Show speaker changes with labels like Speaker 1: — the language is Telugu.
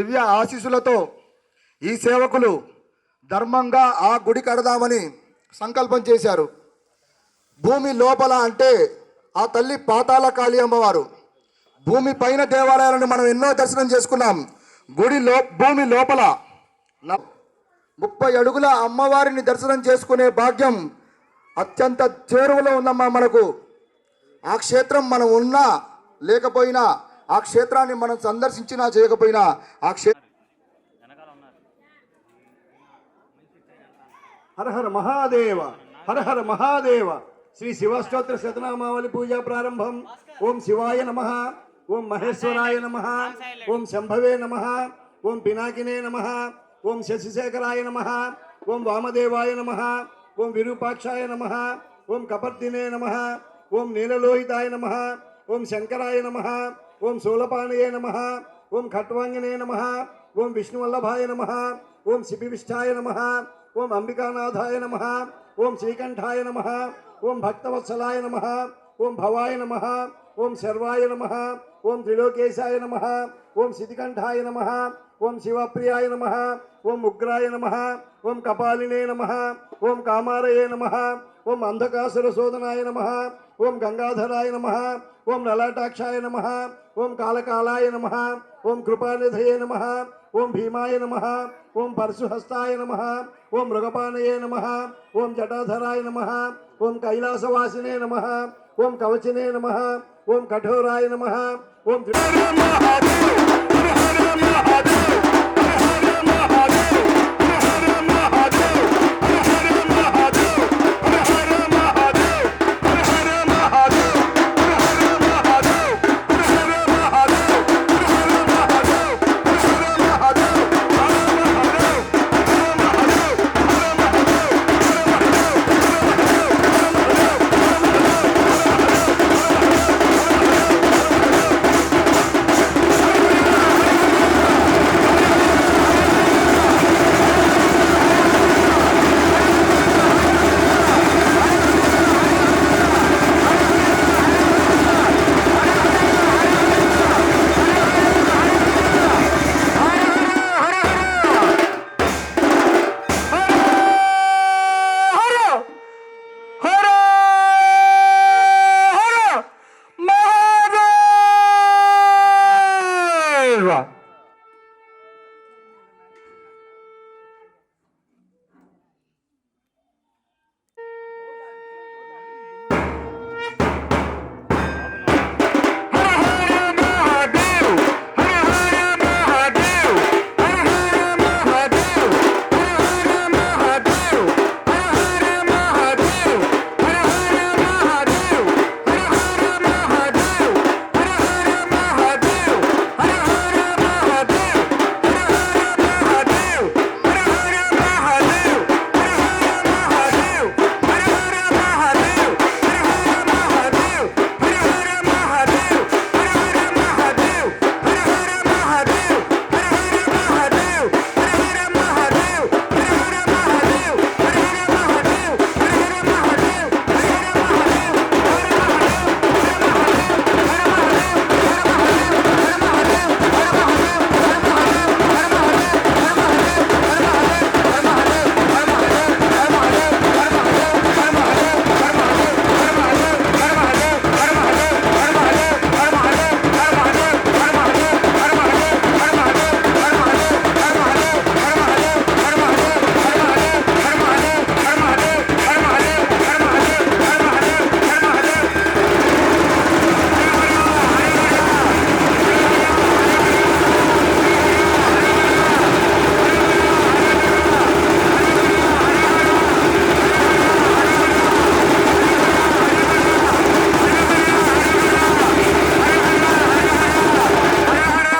Speaker 1: దివ్య ఆశీస్సులతో ఈ సేవకులు ధర్మంగా ఆ గుడి కడదామని సంకల్పం చేశారు. భూమి లోపల అంటే ఆ తల్లి పాతాల కాళీ అమ్మవారు. భూమి పైన దేవాలయాలను మనం ఎన్నో దర్శనం చేసుకున్నాం. గుడి లో భూమి లోపల న- ముప్పై అడుగుల అమ్మవారిని దర్శనం చేసుకునే భాగ్యం అత్యంత చేరువలో ఉందమ్మా మనకు. ఆ క్షేత్రం మనం ఉన్నా లేకపోయినా ఆ క్షేత్రాన్ని మనం సందర్శించినా చేయకపోయినా ఆ క్షేత్రం
Speaker 2: హర హర మహాదేవ హర హర మహాదేవ. శ్రీ శివస్తోత్ర శతనామావళి పూజా ప్రారంభం. ఓం శివాయ నమ. ఓం మహేశ్వరాయ నమ. ఓం శంభవే నమ. ఓం పినాకినే నమ. ఓం శశిశేఖరాయ నమ. ఓం వామదేవాయ నమ. ఓం విరూపాక్షాయ నమ. ఓం కపర్దినే నమ. ఓం నీలలోహితాయ నమ. ఓం శంకరాయ నమ. ఓం శూలపాణయే నమ ఓం ఖట్వాంగనే నమ ఓం విష్ణువల్లభాయ నమ ఓం శిపివిష్టాయ నమ ఓం అంబికానాథాయ నమ ఓం శ్రీకంఠాయ నమ ఓం భక్తవత్సలాయ నమ ఓం భవాయ నమ ఓం శర్వాయ నమ ఓం త్రిలోకేశాయ నమ ఓం సిద్ధికంఠాయ నమ ఓం శివప్రియాయ నమ ఓం ఉగ్రాయ నమ ఓం కపాలినే నమ ఓం కామారయే నమ ఓం అంధకాసుర శోధనాయ నమ ఓం గంగాధరాయ నమ ఓం లలాటాక్షాయ నమ ఓం కాలకాలాయ నమ ఓం కృపానిధయే నమ ఓం భీమాయ నమ ఓం పరశుహస్తాయ నమ ఓం మృగపానయే నమ ఓం జటాధరాయ నమ ఓం కైలాసవాసినే నమ ఓం కవచినే నమ ఓం కఠోరాయ నమ ఓం